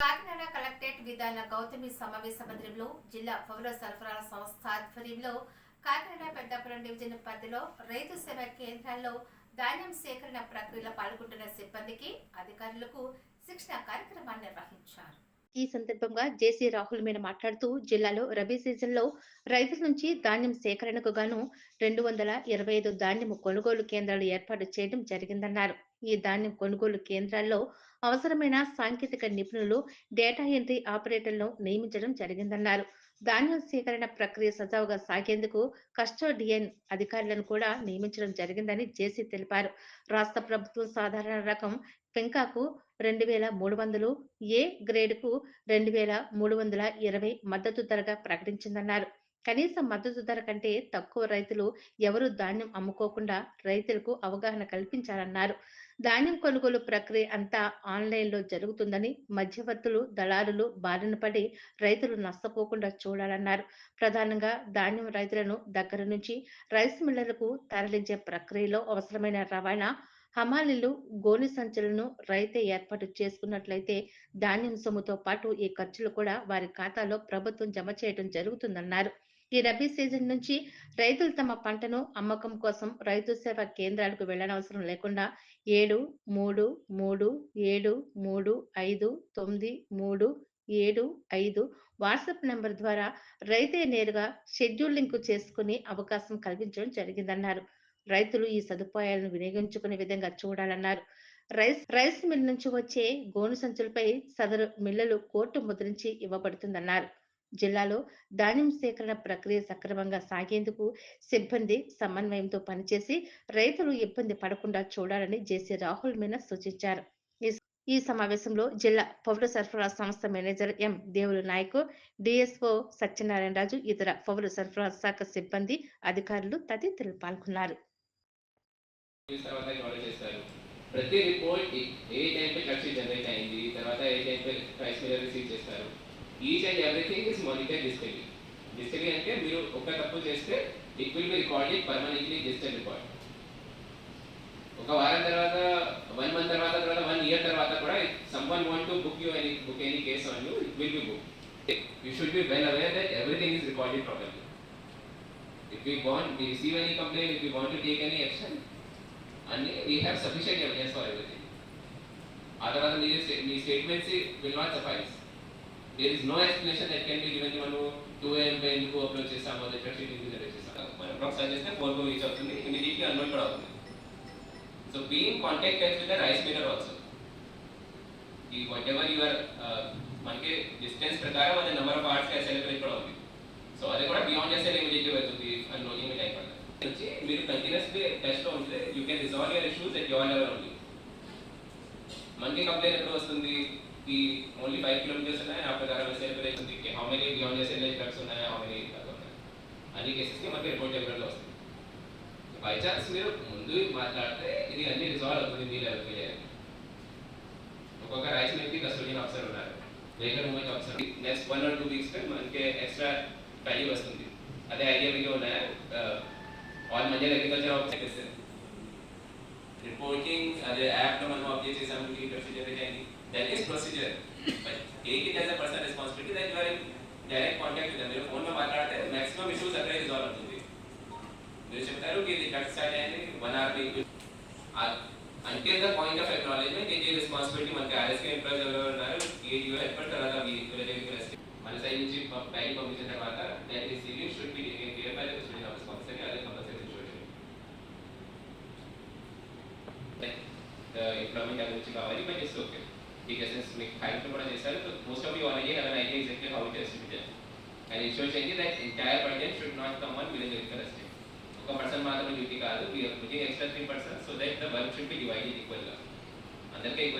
Kakinada collectorate విధాన గౌతమి సమావేశ మందిరంలో జిల్లా పౌర సరఫరాల సంస్థ ఆధ్వర్యంలో కాకినాడ పెద్దాపురం డివిజన్ పరిధిలో రైతు సేవ కేంద్రాల్లో ధాన్యం సేకరణ ప్రక్రియలో పాల్గొంటున్న సిబ్బందికి అధికారులకు శిక్షణ కార్యక్రమాన్ని నిర్వహించారు. ఈ సందర్భంగా జేసీ రాహుల్ మీద మాట్లాడుతూ జిల్లాలో రబీ సీజన్లో రైతుల నుంచి ధాన్యం సేకరణకు గాను రెండు వందల ఇరవై ఐదు ధాన్యం కొనుగోలు కేంద్రాలు ఏర్పాటు చేయడం జరిగిందన్నారు. ఈ ధాన్యం కొనుగోలు కేంద్రాల్లో అవసరమైన సాంకేతిక నిపుణులు డేటా ఎంట్రీ ఆపరేటర్లను నియమించడం జరిగిందన్నారు. ధాన్యం సేకరణ ప్రక్రియ సజావుగా సాగేందుకు కస్టోడియన్ అధికారులను కూడా నియమించడం జరిగిందని జేసీ తెలిపారు. రాష్ట్ర ప్రభుత్వం సాధారణ రకం పెంకాకు రెండు వేల మూడు వందలు ఏ గ్రేడ్కు రెండు వేల మూడు వందల ఇరవై మద్దతు ధరగా ప్రకటించిందన్నారు. కనీస మద్దతు ధర కంటే తక్కువ రైతులు ఎవరు ధాన్యం అమ్ముకోకుండా రైతులకు అవగాహన కల్పించాలన్నారు. ధాన్యం కొనుగోలు ప్రక్రియ అంతా ఆన్లైన్లో జరుగుతుందని మధ్యవర్తులు దళారులు బారిన పడి రైతులు నష్టపోకుండా చూడాలన్నారు. ప్రధానంగా ధాన్యం రైతులను దగ్గర నుంచి రైస్ మిల్లర్లకు తరలించే ప్రక్రియలో అవసరమైన రవాణా హమాలీలు గోని సంచులను రైతే ఏర్పాటు చేసుకున్నట్లయితే ధాన్యం సొమ్ముతో పాటు ఈ ఖర్చులు కూడా వారి ఖాతాలో ప్రభుత్వం జమ చేయడం జరుగుతుందన్నారు. ఈ రబీ సీజన్ నుంచి రైతులు తమ పంటను అమ్మకం కోసం రైతు సేవా కేంద్రాలకు వెళ్ళనవసరం లేకుండా ఏడు మూడు మూడు ఏడు మూడు ఐదు తొమ్మిది మూడు ఏడు ఐదు వాట్సాప్ నెంబర్ ద్వారా రైతే నేరుగా షెడ్యూల్ లింకు చేసుకునే అవకాశం కల్పించడం జరిగిందన్నారు. రైతులు ఈ సదుపాయాలను వినియోగించుకునే విధంగా చూడాలన్నారు. రైస్ రైస్ మిల్ నుంచి వచ్చే గోను సంచులపై సదరు మిల్లులు కోర్టు ముద్రించి ఇవ్వబడుతుందన్నారు. జిల్లాలో ధాన్యం సేకరణ ప్రక్రియ సక్రమంగా సాగేందుకు సిబ్బంది సమన్వయంతో పనిచేసి రైతులు ఇబ్బంది పడకుండా చూడాలని జేసీ రాహుల్ మీనా సూచించారు. ఈ- సమావేశంలో జిల్లా పౌర సరఫరా సంస్థ manager M Devulu Naik DSO Satyanarayana Raju ఇతర పౌర సరఫరా శాఖ సిబ్బంది అధికారులు తదితరులు పాల్గొన్నారు. ప్రతి రిపోర్ట్ ఏ టైం పే ఖర్చు జనరేట్ అయింది? తర్వాత ఏ టైం పే ప్రైస్ మీద రిసీవ్ చేస్తారు? Each and everything is monitor digitally digitally అంటే మీరు ఒక తప్పు చేస్తే it will be recorded permanently digital record ఒక వారం తర్వాత వన్ మంత్ తర్వాత తర్వాత వన్ ఇయర్ తర్వాత కూడా someone want to book you any book any case on you it will be book you should be well aware that everything is recorded properly if we want, we receive any complaint, if we want to take any action, and we have sufficient evidence for everything. ఆ తర్వాత మీ మీ statements will not suffice there is no explanation that can be given మనం two AM పై ఎందుకు upload చేస్తామో letter sheet ఎందుకు generate చేస్తాం. మనం ఒకసారి చేస్తే ఫోర్ కో రీచ్ అవుతుంది ఇమీడియట్లీ అన్లోడ్ కూడా అవుతుంది so being contact with the rice meter also ఈ వాట్ ఎవర్ యువర్ మనకి డిస్టెన్స్ ప్రకారం అది నెంబర్ ఆఫ్ ఆర్ట్స్ సెలబ్రేట్ కూడా ఉంది. సో అది కూడా బియాండ్ చేస్తే ఇమీడియట్లీ అవుతుంది అన్లోడింగ్ మీకు అయిపోతుంది వచ్చి మీరు కంటిన్యూస్లీ టెస్ట్లో ఉంటే you can resolve your issues at your level only మనకి కంప్లైంట్ ఎప్పుడు వస్తుంది? ఈ ఓన్లీ ఫైవ్ కిలోమీటర్స్ ఉన్నాయి ఆ ప్రకారం సెలబ్రేట్ ఉంది హౌ మెనీ బియాండ్ చేసే ట్రక్స్ ఉన్నాయి హౌ మెనీ ఉన్నాయి అన్ని కేసెస్కి మనకి రిపోర్ట్ ఎవరిలో వస్తుంది బై ఛాన్స్ మీరు ముందు మాట్లాడితే ఇది అన్ని రిజాల్వ్ అవుతుంది మీ లెవెల్కి ఒక్కొక్క రైస్ మిల్కి కస్టోడియన్ ఆఫీసర్ ఉన్నారు vehicle movement officer next one or two weeks మనకి ఎక్స్ట్రా వాల్యూ వస్తుంది అదే ఐడియా మీకు ఉన్నాయా ఆల్ మధ్య అగ్రికల్చర్ ఆఫీసర్ రిపోర్టింగ్ అదే యాప్లో మనం అప్డేట్ చేసాము ఈ ప్రొసీజర్ అయింది That is procedure. But take it as a personal responsibility that you are in direct contact with them. मेरे phone में बात करते maximum issues अपने resolve कर दूँगी. मेरे से बता रहे ki कि the cut start and one hour में until the point of acknowledgement it is responsibility man का RS के employees na ye jo hai ये जो effort करा था मेरे को लेकर के रेस्ट मैंने सही bank पहली कमीशन तक आता that is serious should be taken care by the student of sponsor या the compulsory institution. The employment agency ka वाली पर इसको okay మీకు హైలైట్ కూడా చేశారు. Most of you already have an idea exactly how it is distributed and ensure చేయండి that entire budget should not come on village vehicle estate ఒక person మాత్రమే duty కాదు. We're putting extra three person so that the work should be divided ఈక్వల్గా అందరికీ equal